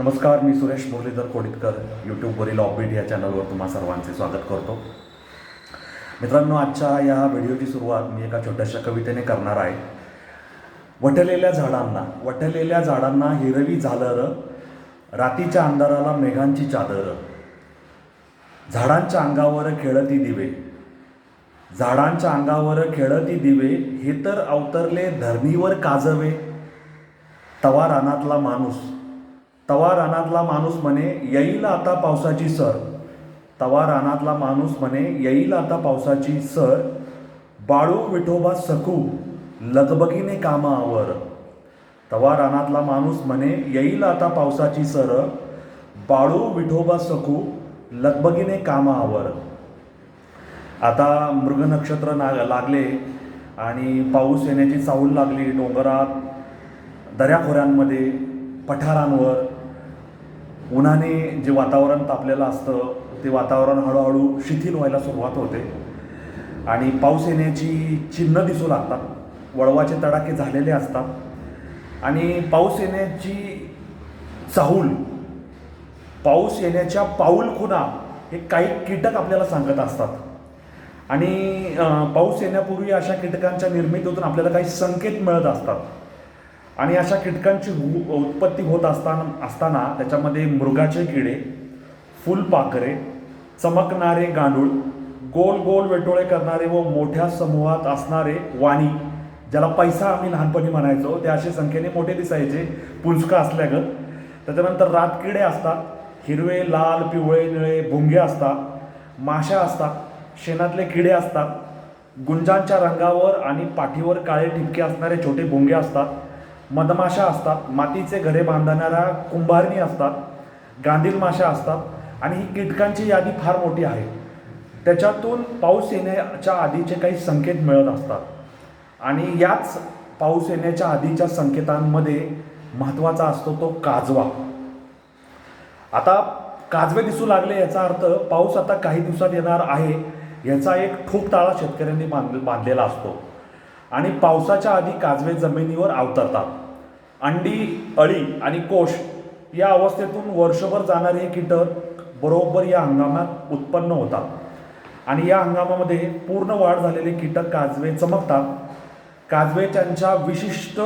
नमस्कार मी सुरेश मुरलीधर कोडितकर यूट्यूबवरील ऑफबीट या चॅनलवर तुम्हा सर्वांचे स्वागत करतो. मित्रांनो आजच्या या व्हिडिओची सुरुवात मी एका छोट्याशा कवितेने करणार आहे. वटलेल्या झाडांना वटलेल्या झाडांना हिरवी झालर रातीच्या अंधाराला मेघांची चादर. झाडांच्या अंगावर खेळती दिवे. झाडांच्या अंगावर खेळती दिवे हे तर अवतरले धरणीवर काजवे. तवा रानातला माणूस तवा रानातला माणूस म्हणे येईल आता पावसाची सर. तवा रानातला माणूस म्हणे येईल आता पावसाची सर. बाळू विठोबा सखू लगबगीने कामावर. तवा रानातला माणूस म्हणे येईल आता पावसाची सर. बाळू विठोबा सखू लगबगीने कामावर. आता मृग नक्षत्र ना लागले आणि पाऊस येण्याची चाहूल लागली डोंगरात दऱ्याखोऱ्यांमध्ये पठारांवर. उन्हाने जे वातावरण तापलेलं असतं ते वातावरण हळूहळू शिथिल व्हायला सुरुवात होते. आणि पाऊस येण्याची चिन्ह दिसू लागतात. वळवाचे तडाखे झालेले असतात. आणि पाऊस येण्याची चाहूल पाऊस येण्याच्या पाऊल खुणा हे काही कीटक आपल्याला सांगत असतात. आणि पाऊस येण्यापूर्वी अशा कीटकांच्या निर्मितीतून आपल्याला काही संकेत मिळत असतात. आणि अशा कीटकांची उत्पत्ती होत असताना असताना त्याच्यामध्ये मृगाचे किडे फुलपाखरे चमकणारे गांडूळ गोल गोल वेटोळे करणारे व मोठ्या समूहात असणारे वाणी ज्याला पैसा आम्ही लहानपणी म्हणायचो ते असे संख्येने मोठे दिसायचे पुंजका असल्यागत. त्याच्यानंतर रातकिडे असतात हिरवे लाल पिवळे निळे भुंगे असतात माशा असतात शेणातले किडे असतात गुंजांच्या रंगावर आणि पाठीवर काळे ठिपके असणारे छोटे भुंगे असतात. मधमाशा असतात मातीचे घरे बांधणाऱ्या कुंभारणी असतात गांधील माशा असतात आणि ही कीटकांची यादी फार मोठी आहे. त्याच्यातून पाऊस येण्याच्या आधीचे काही संकेत मिळत असतात. आणि याच पाऊस येण्याच्या आधीच्या संकेतांमध्ये महत्त्वाचा असतो तो काजवा. आता काजवे दिसू लागले याचा अर्थ पाऊस आता काही दिवसात येणार आहे याचा एक ठोक ताळा शेतकऱ्यांनी बांध बांधलेला असतो. आणि पावसाच्या आधी काजवे जमिनीवर अवतरतात. अंडी अळी आणि कोश या अवस्थेतून वर्षभर जाणारे हे कीटक बरोबर या हंगामात उत्पन्न होतात. आणि या हंगामामध्ये पूर्ण वाढ झालेले कीटक काजवे चमकतात. काजवे त्यांच्या विशिष्ट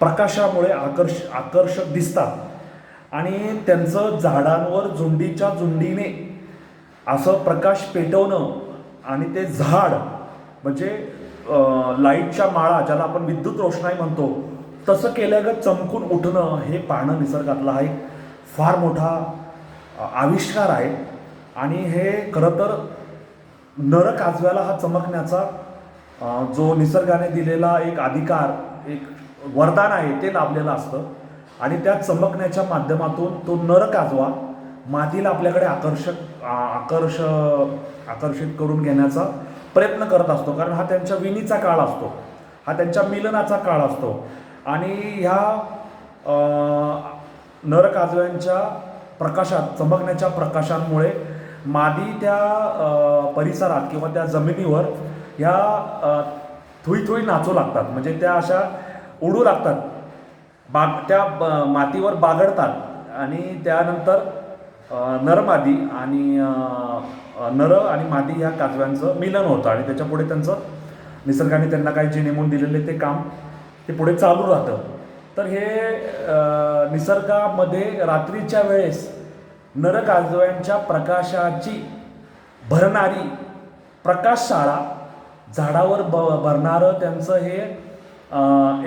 प्रकाशामुळे आकर्ष आकर्षक दिसतात. आणि त्यांचं झाडांवर झुंडीच्या झुंडीने असं प्रकाश पेटवणं आणि ते झाड म्हणजे लाईटच्या माळा ज्याला आपण विद्युत रोषणाई म्हणतो तसं केल्यागत चमकून उठणं हे पाहणं निसर्गातला हा एक फार मोठा आविष्कार आहे. आणि हे खरं तर नर काजव्याला हा चमकण्याचा जो निसर्गाने दिलेला एक अधिकार एक वरदान आहे ते लाभलेलं असतं. आणि त्या चमकण्याच्या माध्यमातून तो नर काजवा मादीला आपल्याकडे आकर्षक आकर्ष आकर्षित करून घेण्याचा प्रयत्न करत असतो. कारण हा त्यांच्या विणीचा काळ असतो. हा त्यांच्या मिलनाचा काळ असतो. आणि ह्या नर काजव्यांच्या प्रकाशात चमकण्याच्या प्रकाशांमुळे मादी त्या परिसरात किंवा त्या जमिनीवर ह्या थुई थुई नाचू लागतात. म्हणजे त्या अशा उडू लागतात. बाग त्या ब- मातीवर बागडतात. आणि त्यानंतर नरमादी नर मादी आणि नर आणि मादी ह्या काजव्यांचं मिलन होतं. आणि त्याच्यापुढे त्यांचं निसर्गाने त्यांना काही जे नेमून दिलेले ते काम ते पुढे चालू राहतं. तर हे निसर्गामध्ये रात्रीच्या वेळेस नरकाजव्यांच्या प्रकाशाची भरणारी प्रकाशशाळा झाडावर ब भरणारं त्यांचं हे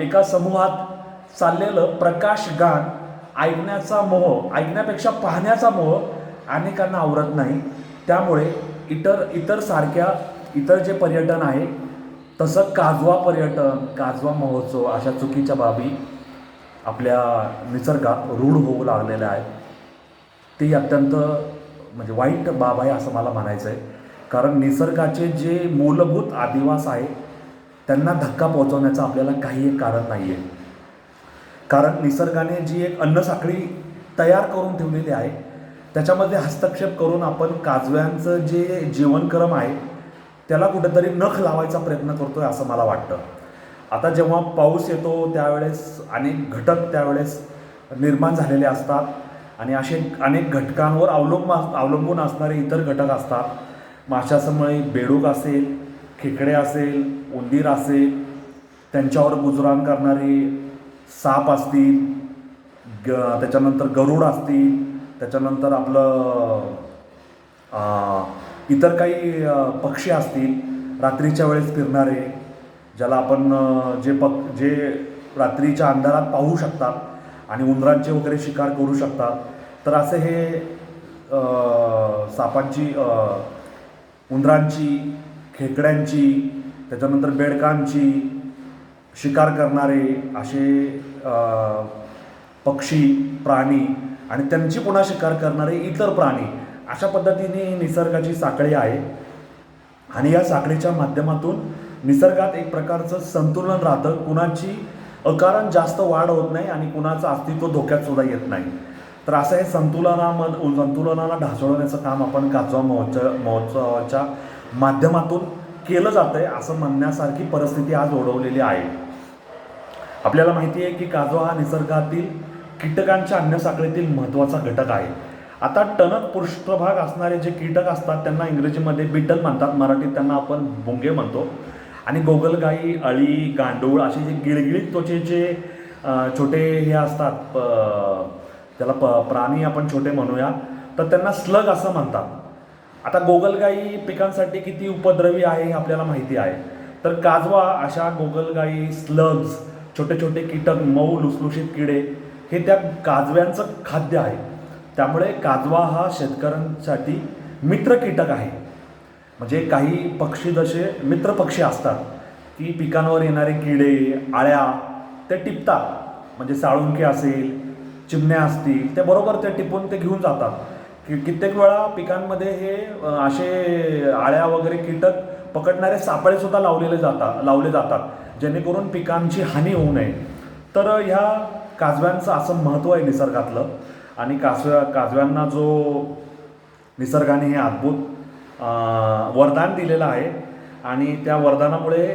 एका समूहात चाललेलं प्रकाश गान ऐकण्याचा मोह ऐकण्यापेक्षा पाहण्याचा मोह अनेकांना आवरत नाही. त्यामुळे इतर इतर सारख्या इतर जे पर्यटन आहे तसं काजवा पर्यटन काजवा महोत्सव अशा चुकीच्या बाबी आपल्या निसर्गात रूढ होऊ लागलेल्या आहेत. ती अत्यंत म्हणजे वाईट बाब आहे असं मला म्हणायचं आहे. कारण निसर्गाचे जे मूलभूत आदिवास आहे त्यांना धक्का पोहोचवण्याचं आपल्याला काही एक कारण नाही आहे. कारण निसर्गाने जी एक अन्नसाखळी तयार करून ठेवलेली आहे त्याच्यामध्ये हस्तक्षेप करून आपण काजव्यांचं जे जीवनक्रम आहे त्याला कुठेतरी नख लावायचा प्रयत्न करतो आहे असं मला वाटतं. आता जेव्हा पाऊस येतो त्यावेळेस अनेक घटक त्यावेळेस निर्माण झालेले असतात आणि असे अनेक घटकांवर अवलंब अवलंबून असणारे इतर घटक असतात. माशासमळे बेडूक असेल खेकडे असेल उंदीर असेल त्यांच्यावर गुजराण करणारे साप असतील ग त्याच्यानंतर गरुड असतील त्याच्यानंतर आपलं इतर काही पक्षी असतील रात्रीच्या वेळेस फिरणारे ज्याला आपण जे पक जे रात्रीच्या अंधारात पाहू शकतात आणि उंदरांचे वगैरे शिकार करू शकतात तर असे हे सापांची उंदरांची खेकड्यांची त्याच्यानंतर बेडकांची शिकार करणारे असे पक्षी प्राणी आणि त्यांची पुन्हा शिकार करणारे इतर प्राणी अशा पद्धतीने निसर्गाची साखळी आहे. आणि या साखळीच्या माध्यमातून निसर्गात एक प्रकारचं संतुलन राहतं. कुणाची अकारण जास्त वाढ होत नाही आणि कुणाचं अस्तित्व धोक्यात सुद्धा येत नाही. तर असं हे संतुलनामध संतुलनाला ढासळवण्याचं काम आपण काजवा महोत्सव महोत्सवाच्या माध्यमातून केलं जातं आहे असं म्हणण्यासारखी परिस्थिती आज ओढवलेली आहे. आपल्याला माहिती आहे की काजवा हा निसर्गातील कीटकांच्या अन्न साखळीतील महत्त्वाचा घटक आहे. आता टणक पृष्ठभाग असणारे जे कीटक असतात त्यांना इंग्रजीमध्ये बिटल म्हणतात. मराठीत त्यांना आपण भुंगे म्हणतो. आणि गोगलगाई अळी गांडूळ असे जे गिळगिळीत त्वचेचे छोटे हे असतात. प- त्याला प प्राणी आपण छोटे म्हणूया. तर त्यांना स्लग असं म्हणतात. आता गोगलगाई पिकांसाठी किती उपद्रवी आहे हे आपल्याला माहिती आहे. तर काजवा अशा गोगलगाई स्लग्स छोटे छोटे कीटक मऊ लुसलुशीत किडे हे त्या काजव्यांचं खाद्य आहे. त्यामुळे काजवा हा शेतकऱ्यांसाठी मित्र कीटक आहे. म्हणजे काही पक्षी जसे मित्र पक्षी असतात की पिकांवर येणारे किडे आळ्या ते टिपतात. म्हणजे साळुंके असेल चिमण्या असतील ते बरोबर ते टिपून ते घेऊन जातात. कि कित्येक वेळा पिकांमध्ये हे असे आळ्या वगैरे कीटक पकडणारे सापळेसुद्धा लावलेले जातात लावले जातात. जेणेकरून पिकांची हानी होऊ नये. तर ह्या काजव्यांचं असं महत्त्व आहे निसर्गातलं. आणि कासव्या काजव्यांना जो निसर्गाने हे अद्भुत वरदान दिलेलं आहे आणि त्या वरदानामुळे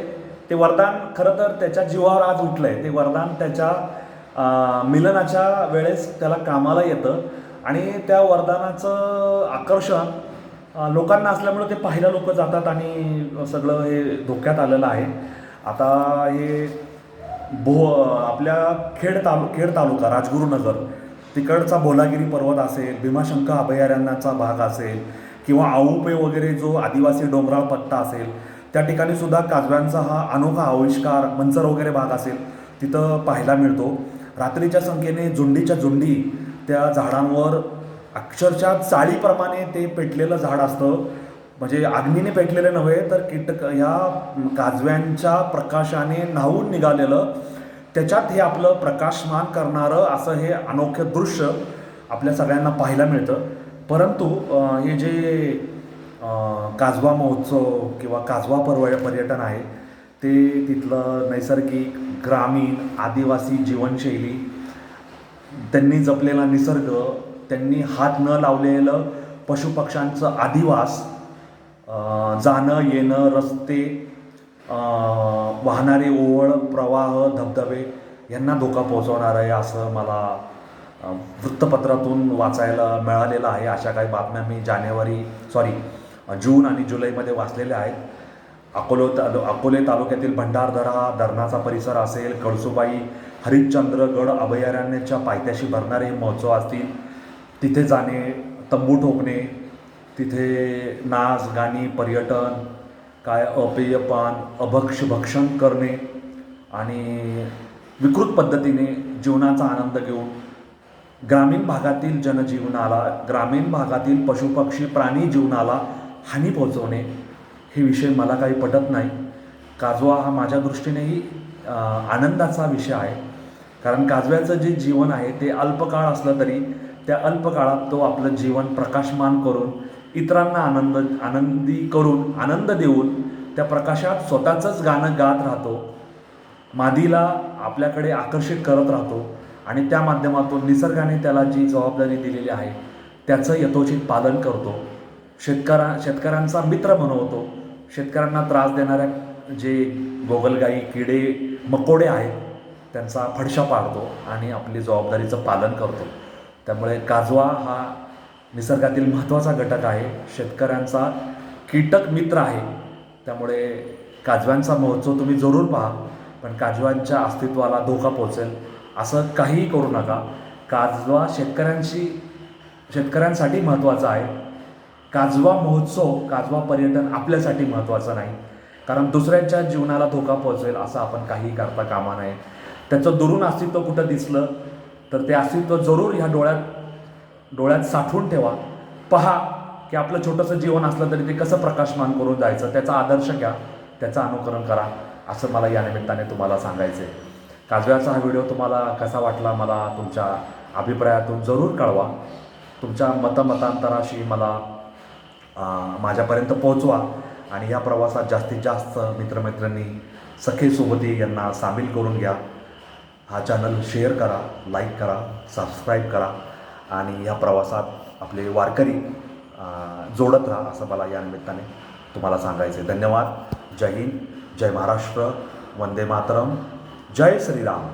ते वरदान खरं तर त्याच्या जीवावर आज उठलं आहे ते वरदान त्याच्या मिलनाच्या वेळेस त्याला कामाला येतं आणि त्या वरदानाचं आकर्षण लोकांना असल्यामुळे ते पाहायला लोक जातात आणि सगळं हे धोक्यात आलेलं आहे. आता हे भो आपल्या खेड तालु खेड तालुका राजगुरुनगर तिकडचा भोलागिरी पर्वत असेल भीमाशंकर अभयारण्याचा भाग असेल किंवा आऊपे वगैरे जो आदिवासी डोंगराळ पट्टा असेल त्या ठिकाणी सुद्धा काजव्यांचा हा अनोखा आविष्कार मंचर वगैरे भाग असेल तिथं पाहायला मिळतो. रात्रीच्या संख्येने झुंडीच्या झुंडी त्या झाडांवर अक्षरशः चाळीप्रमाणे ते पेटलेलं झाड असतं. म्हणजे अग्नीने पेटलेले नव्हे तर कीटक ह्या काजव्यांच्या प्रकाशाने न्हावून निघालेलं त्याच्यात हे आपलं प्रकाशमान करणारं असं हे अनोखं दृश्य आपल्या सगळ्यांना पाहायला मिळतं. परंतु हे जे काजवा महोत्सव किंवा काजवा पर्व पर्यटन आहे ते तिथलं नैसर्गिक ग्रामीण आदिवासी जीवनशैली त्यांनी जपलेला निसर्ग त्यांनी हात न लावलेलं पशुपक्ष्यांचं आदिवास जाणं येणं रस्ते वाहणारे ओवळ प्रवाह धबधबे यांना धोका पोहोचवणार आहे असं मला वृत्तपत्रातून वाचायला मिळालेलं आहे. अशा काही बातम्या मी जानेवारी सॉरी जून आणि जुलैमध्ये वाचलेल्या आहेत. अकोलो तालु अकोले तालुक्यातील भंडारदरा धरणाचा परिसर असेल कळसुबाई हरिश्चंद्रगड अभयारण्याच्या पायथ्याशी भरणारे हे महोत्सव असतील तिथे जाणे तंबू ठोकणे तिथे नाच गाणी पर्यटन काय अपेयपान अभक्ष भक्षण करणे आणि विकृत पद्धतीने जीवनाचा आनंद घेऊन ग्रामीण भागातील जनजीवनाला ग्रामीण भागातील पशुपक्षी प्राणी जीवनाला हानी पोहोचवणे हे विषय मला काही पटत नाही. काजवा हा माझ्या दृष्टीनेही आनंदाचा विषय आहे. कारण काजव्याचं जे जीवन आहे ते अल्पकाळ असलं तरी त्या अल्पकाळात तो आपलं जीवन प्रकाशमान करून इतरांना आनंद आनंदी करून आनंद देऊन त्या प्रकाशात स्वतःचंच गाणं गात राहतो. मादीला आपल्याकडे आकर्षित करत राहतो आणि त्या माध्यमातून निसर्गाने त्याला जी जबाबदारी दिलेली आहे त्याचं यथोचित पालन करतो. शेतकऱ्या शेतकऱ्यांचा मित्र बनवतो. शेतकऱ्यांना त्रास देणाऱ्या जे गोगलगाई किडे मकोडे आहेत त्यांचा फडशा पाडतो आणि आपली जबाबदारीचं पालन करतो. त्यामुळे काजवा हा निसर्गातील महत्त्वाचा घटक आहे. शेतकऱ्यांचा कीटक मित्र आहे. त्यामुळे काजव्यांचा महोत्सव तुम्ही जरूर पहा. पण काजव्यांच्या अस्तित्वाला धोका पोचेल असं काहीही करू नका. काजवा शेतकऱ्यांशी शेतकऱ्यांसाठी महत्त्वाचा आहे. काजवा महोत्सव काजवा पर्यटन आपल्यासाठी महत्त्वाचं नाही. कारण दुसऱ्यांच्या जीवनाला धोका पोहोचेल असं आपण काहीही करता कामा नये. त्याचं दुरून अस्तित्व कुठं दिसलं तर ते अस्तित्व जरूर ह्या डोळ्यात डोळ्यात साठवून ठेवा. पहा की आपलं छोटंसं जीवन असलं तरी ते कसं प्रकाशमान करून जायचं? त्याचा आदर्श घ्या. त्याचं अनुकरण करा. असं मला या निमित्ताने तुम्हाला सांगायचं आहे काजव्याचा हा व्हिडिओ तुम्हाला कसा वाटला मला तुमच्या अभिप्रायातून जरूर कळवा. तुमच्या मतमतांतराशी मला माझ्यापर्यंत पोहोचवा. आणि या प्रवासात जास्तीत जास्त मित्रमैत्रिणी सखे सोबती यांना सामील करून घ्या. हा चॅनल शेअर करा लाईक करा सबस्क्राईब करा. आणि या प्रवासात आपले वारकरी जोडत राहा असं मला या निमित्ताने तुम्हाला सांगायचं आहे धन्यवाद. जय हिंद. जय महाराष्ट्र. वंदे मातरम. जय श्रीराम.